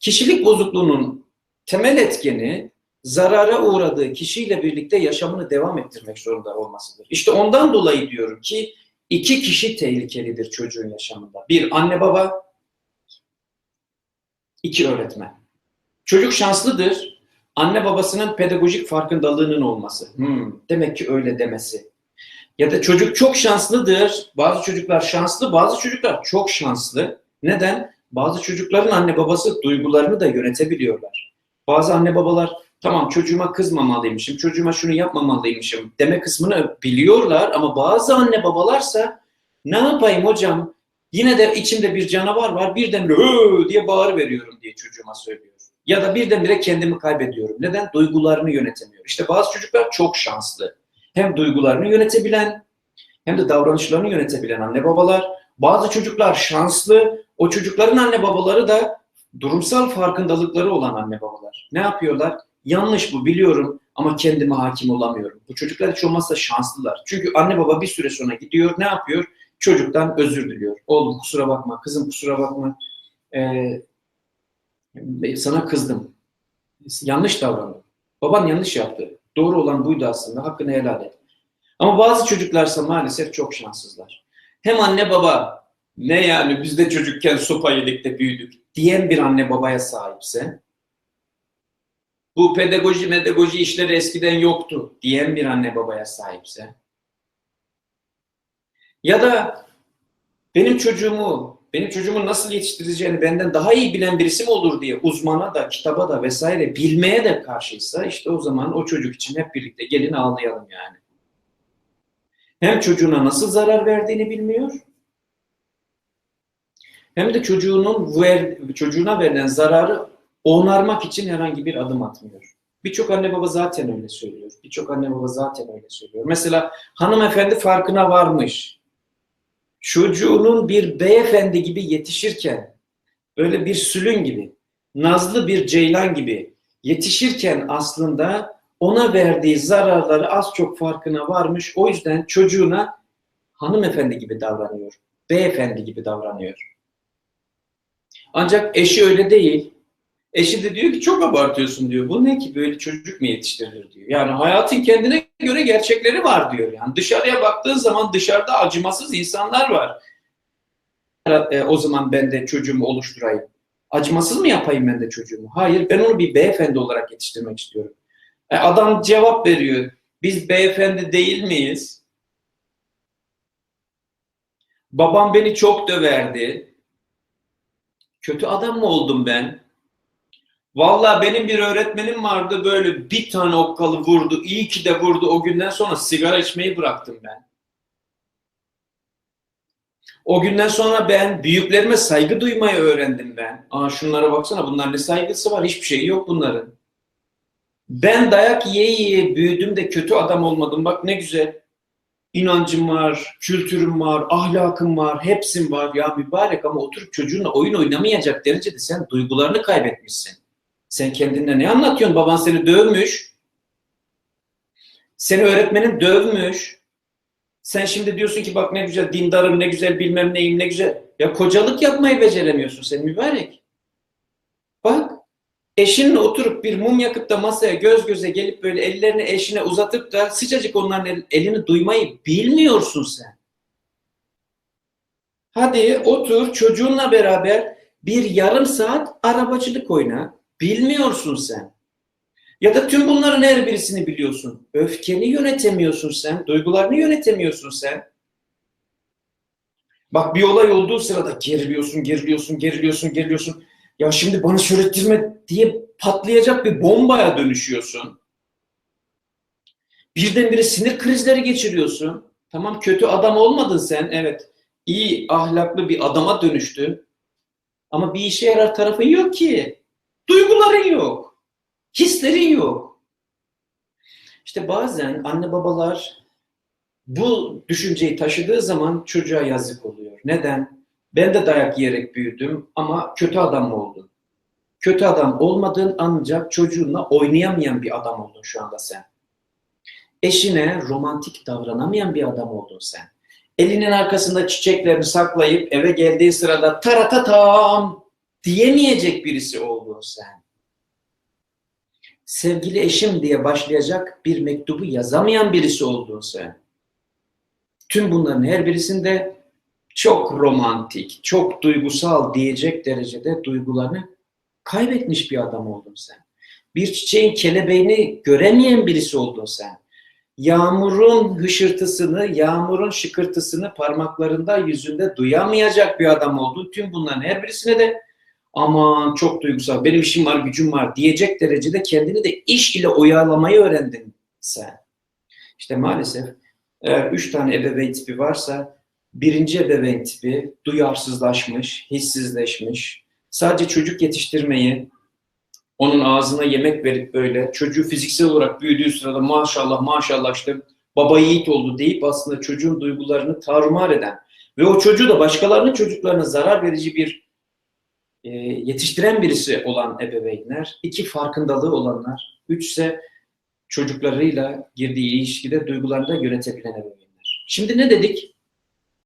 Kişilik bozukluğunun temel etkeni zarara uğradığı kişiyle birlikte yaşamını devam ettirmek zorunda olmasıdır. İşte ondan dolayı diyorum ki iki kişi tehlikelidir çocuğun yaşamında. Bir anne baba, iki öğretmen. Çocuk şanslıdır. Anne babasının pedagojik farkındalığının olması. Hmm, demek ki öyle demesi. Ya da çocuk çok şanslıdır. Bazı çocuklar şanslı, bazı çocuklar çok şanslı. Neden? Bazı çocukların anne babası duygularını da yönetebiliyorlar. Bazı anne babalar tamam çocuğuma kızmamalıymışım, çocuğuma şunu yapmamalıymışım deme kısmını biliyorlar ama bazı anne babalarsa ne yapayım hocam yine de içimde bir canavar var birdenbire Hı! diye bağır veriyorum diye çocuğuma söylüyor. Ya da birdenbire kendimi kaybediyorum. Neden? Duygularını yönetemiyor. İşte bazı çocuklar çok şanslı. Hem duygularını yönetebilen hem de davranışlarını yönetebilen anne babalar. Bazı çocuklar şanslı. O çocukların anne babaları da durumsal farkındalıkları olan anne babalar. Ne yapıyorlar? Yanlış bu biliyorum ama kendime hakim olamıyorum. Bu çocuklar hiç olmazsa şanslılar. Çünkü anne baba bir süre sonra gidiyor ne yapıyor? Çocuktan özür diliyor. Oğlum kusura bakma, kızım kusura bakma. Ee, sana kızdım. Yanlış davrandım. Baban yanlış yaptı. Doğru olan buydu aslında. Hakkını helal et. Ama bazı çocuklarsa maalesef çok şanssızlar. Hem anne baba ne yani biz de çocukken sopa yedik de büyüdük diyen bir anne babaya sahipse bu pedagoji medagoji işleri eskiden yoktu diyen bir anne babaya sahipse ya da benim çocuğumu benim çocuğumu nasıl yetiştireceğini benden daha iyi bilen birisi mi olur diye uzmana da kitaba da vesaire bilmeye de karşıysa işte o zaman o çocuk için hep birlikte gelin ağlayalım yani. Hem çocuğuna nasıl zarar verdiğini bilmiyor hem de çocuğunun ver, çocuğuna verilen zararı onarmak için herhangi bir adım atmıyor. Birçok anne baba zaten öyle söylüyor. Birçok anne baba zaten öyle söylüyor. Mesela hanımefendi farkına varmış. Çocuğunun bir beyefendi gibi yetişirken, böyle bir sülün gibi, nazlı bir ceylan gibi yetişirken aslında ona verdiği zararları az çok farkına varmış. O yüzden çocuğuna hanımefendi gibi davranıyor. Beyefendi gibi davranıyor. Ancak eşi öyle değil. Eşi de diyor ki çok abartıyorsun diyor. Bu ne ki böyle çocuk mu yetiştirilir diyor. Yani hayatın kendine göre gerçekleri var diyor. Yani dışarıya baktığın zaman dışarıda acımasız insanlar var. E, o zaman ben de çocuğumu oluşturayım. Acımasız mı yapayım ben de çocuğumu? Hayır ben onu bir beyefendi olarak yetiştirmek istiyorum. E, adam cevap veriyor. Biz beyefendi değil miyiz? Babam beni çok döverdi. Kötü adam mı oldum ben? Vallahi benim bir öğretmenim vardı böyle bir tane okkalı vurdu. İyi ki de vurdu. O günden sonra sigara içmeyi bıraktım ben. O günden sonra ben büyüklerime saygı duymayı öğrendim ben. Aa şunlara baksana bunlar ne saygısı var? Hiçbir şey yok bunların. Ben dayak yiye yiye büyüdüm de kötü adam olmadım. Bak ne güzel. İnancım var, kültürüm var, ahlakım var, hepsim var. Ya mübarek ama oturup çocuğunla oyun oynamayacak derecede sen duygularını kaybetmişsin. Sen kendine ne anlatıyorsun? Baban seni dövmüş. Seni öğretmenin dövmüş. Sen şimdi diyorsun ki bak ne güzel dindarım, ne güzel bilmem neyim, ne güzel. Ya kocalık yapmayı beceremiyorsun sen mübarek. Bak eşinle oturup bir mum yakıp da masaya göz göze gelip böyle ellerini eşine uzatıp da sıcacık onların elini duymayı bilmiyorsun sen. Hadi otur çocuğunla beraber bir yarım saat arabacılık oyna. Bilmiyorsun sen. Ya da tüm bunların her birisini biliyorsun. Öfkeni yönetemiyorsun sen. Duygularını yönetemiyorsun sen. Bak bir olay olduğu sırada geriliyorsun, geriliyorsun, geriliyorsun, geriliyorsun. Ya şimdi bana söylettirme diye patlayacak bir bombaya dönüşüyorsun. Birdenbire sinir krizleri geçiriyorsun. Tamam kötü adam olmadın sen. Evet. iyi ahlaklı bir adama dönüştün. Ama bir işe yarar tarafın yok ki. Duyguların yok. Hislerin yok. İşte bazen anne babalar bu düşünceyi taşıdığı zaman çocuğa yazık oluyor. Neden? Ben de dayak yiyerek büyüdüm ama kötü adam mı oldun? Kötü adam olmadın ancak çocuğunla oynayamayan bir adam oldun şu anda sen. Eşine romantik davranamayan bir adam oldun sen. Elinin arkasında çiçeklerini saklayıp eve geldiği sırada taratatam diyemeyecek birisi oldun sen. Sevgili eşim diye başlayacak bir mektubu yazamayan birisi oldun sen. Tüm bunların her birisinde çok romantik, çok duygusal diyecek derecede duygularını kaybetmiş bir adam oldun sen. Bir çiçeğin kelebeğini göremeyen birisi oldun sen. Yağmurun hışırtısını, yağmurun şıkırtısını parmaklarında, yüzünde duyamayacak bir adam oldun. Tüm bunların her birisine de aman çok duygusal, benim işim var, gücüm var diyecek derecede kendini de iş ile oyalamayı öğrendin sen. İşte maalesef eğer üç tane ebeveyn tipi varsa birinci ebeveyn tipi duyarsızlaşmış, hissizleşmiş, sadece çocuk yetiştirmeyi, onun ağzına yemek verip böyle çocuğu fiziksel olarak büyüdüğü sırada maşallah maşallah işte baba yiğit oldu deyip aslında çocuğun duygularını tarumar eden ve o çocuğu da başkalarının çocuklarına zarar verici bir e, yetiştiren birisi olan ebeveynler, iki farkındalığı olanlar, üçse çocuklarıyla girdiği ilişkide duygularını da yönetebilen ebeveynler. Şimdi ne dedik?